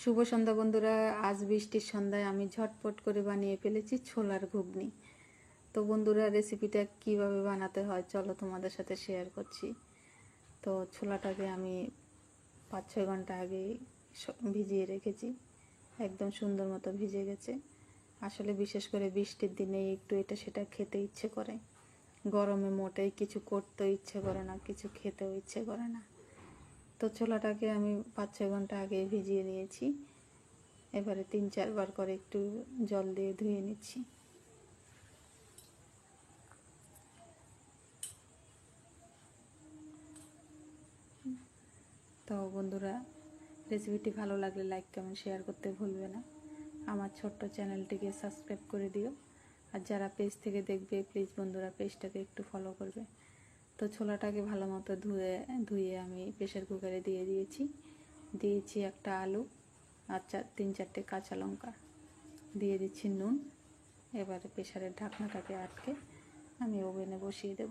শুভ সন্ধ্যা বন্ধুরা, আজ বৃষ্টির সন্ধ্যায় আমি ঝটপট করে বানিয়ে ফেলেছি ছোলার ঘুগনি। তো বন্ধুরা রেসিপিটা কীভাবে বানাতে হয় চলো তোমাদের সাথে শেয়ার করছি। তো ছোলাটাকে আমি পাঁচ ছয় ঘণ্টা আগে ভিজিয়ে রেখেছি। একদম সুন্দর মতো ভিজে গেছে। আসলে বিশেষ করে বৃষ্টির দিনে একটু এটা সেটা খেতে ইচ্ছে করে। গরমে মোটেই কিছু করতে ইচ্ছে করে না, কিছু খেতেও ইচ্ছে করে না। তো ছোলাটাকে আমি পাঁচ ছয় ঘণ্টা আগে ভিজিয়ে নিয়েছি। এবারে তিন চারবার করে একটু জল দিয়ে ধুয়ে নিচ্ছি। তো বন্ধুরা, রেসিপিটি ভালো লাগলে লাইক, কমেন্ট, শেয়ার করতে ভুলবে না। আমার ছোট্ট চ্যানেলটিকে সাবস্ক্রাইব করে দিও। আর যারা পেজ থেকে দেখবে, প্লিজ বন্ধুরা, পেজটাকে একটু ফলো করবে। তো ছোলাটাকে ভালো মতো ধুয়ে ধুয়ে আমি প্রেশার কুকারে দিয়ে দিয়েছি। দিয়েছি একটা আলু আর চার তিন চারটে কাঁচা লঙ্কা। দিয়ে দিচ্ছি নুন। এবারে প্রেশারের ঢাকনাটাকে আটকে আমি ওভেনে বসিয়ে দেব।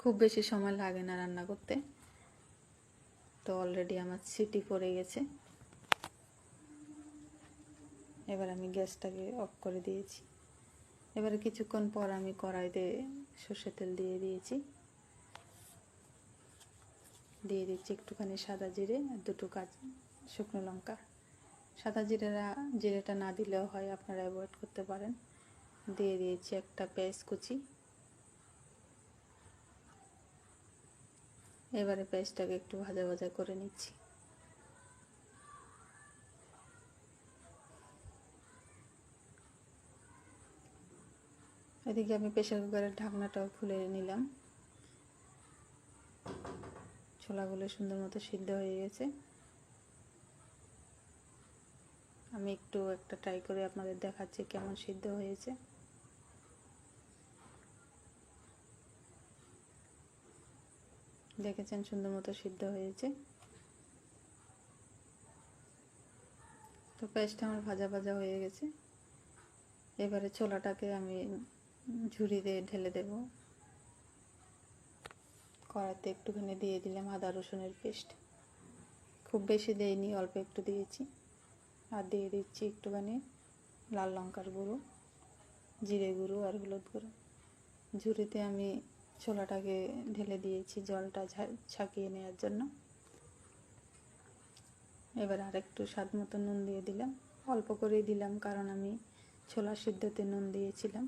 খুব বেশি সময় লাগে না রান্না করতে। তো অলরেডি আমার সিটি পড়ে গেছে। এবার আমি গ্যাসটাকে অফ করে দিয়েছি। এবারে কিছুক্ষণ পর আমি কড়াইতে সর্ষে তেল দিয়ে দিয়েছি। দিয়ে দিচ্ছি একটুখানি সাদা জিরে আর দুটো কাজ শুকনো লঙ্কা। সাদা জিরেরা, জিরেটা না দিলেও হয়, আপনারা অ্যাভয়েড করতে পারেন। দিয়ে দিয়েছি একটা পেঁয়াজ কুচি। এবারে পেঁয়াজটাকে একটু ভাজা ভাজা করে নিচ্ছি। এদিকে আমি প্রেশার কুকারের ঢাকনাটাও খুলে নিলাম। ছোলাগুলো সুন্দর মতো সিদ্ধ হয়ে গেছে। আমি একটু একটা ট্রাই করে আপনাদের দেখাচ্ছি কেমন সিদ্ধ হয়েছে। দেখেছেন সুন্দর মতো সিদ্ধ হয়েছে। তো পেঁয়াজটা আমার ভাজা ভাজা হয়ে গেছে। এবারে ছোলাটাকে আমি ঝুড়িতে ঢেলে দেব। কড়াতে একটুখানি দিয়ে দিলাম আদা রসুনের পেস্ট। খুব বেশি দেয়নি অল্প একটু দিয়েছি। আর দিয়ে দিচ্ছি একটুখানি লাল লঙ্কার গুঁড়ো, জিরে গুঁড়ো আর হলুদ গুঁড়ো। ঝুড়িতে আমি ছোলাটাকে ঢেলে দিয়েছি জলটা ছাকিয়ে নেওয়ার জন্য। এবার আর একটু স্বাদ মতো নুন দিয়ে দিলাম। অল্প করেই দিলাম কারণ আমি ছোলা সিদ্ধতে নুন দিয়েছিলাম।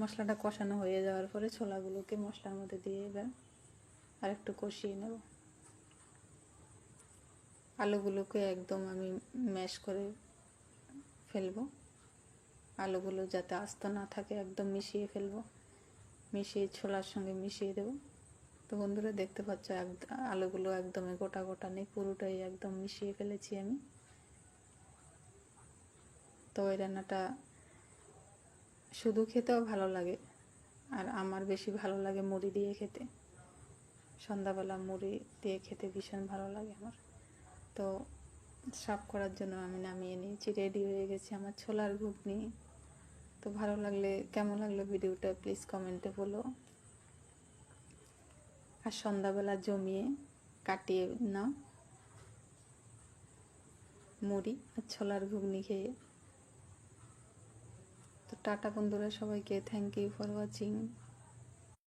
মশলাটা কষানো হয়ে যাওয়ার পরে ছোলাগুলোকে মশলার মধ্যে দিয়ে এবার আর একটু কষিয়ে নেব। আলুগুলোকে একদম আমি ম্যাশ করে ফেলব। আলুগুলো যাতে আস্ত না থাকে একদম মিশিয়ে ফেলব। মিশিয়ে ছোলার সঙ্গে মিশিয়ে দেব। তো বন্ধুরা দেখতে পাচ্ছ আলুগুলো একদমই গোটা গোটা নেই, পুরোটাই একদম মিশিয়ে ফেলেছি আমি। তো ওই রান্নাটা শুধু খেতেও ভালো লাগে, আর আমার বেশি ভালো লাগে মুড়ি দিয়ে খেতে। সন্ধ্যাবেলা মুড়ি দিয়ে খেতে ভীষণ ভালো লাগে আমার। তো সাফ করার জন্য আমি নামিয়ে নিয়েছি, রেডি হয়ে গেছি আমার ছোলার ঘুগনি। তো ভালো লাগলে, কেমন লাগল ভিডিওটা প্লিজ কমেন্টে বলো। আর সন্ধ্যাবেলা জমিয়ে কাটিয়ে নাও মুড়ি আর ছোলার ঘুগনি খেয়ে। তো টাটা বন্ধুরা সবাইকে থ্যাংক ইউ ফর ওয়াচিং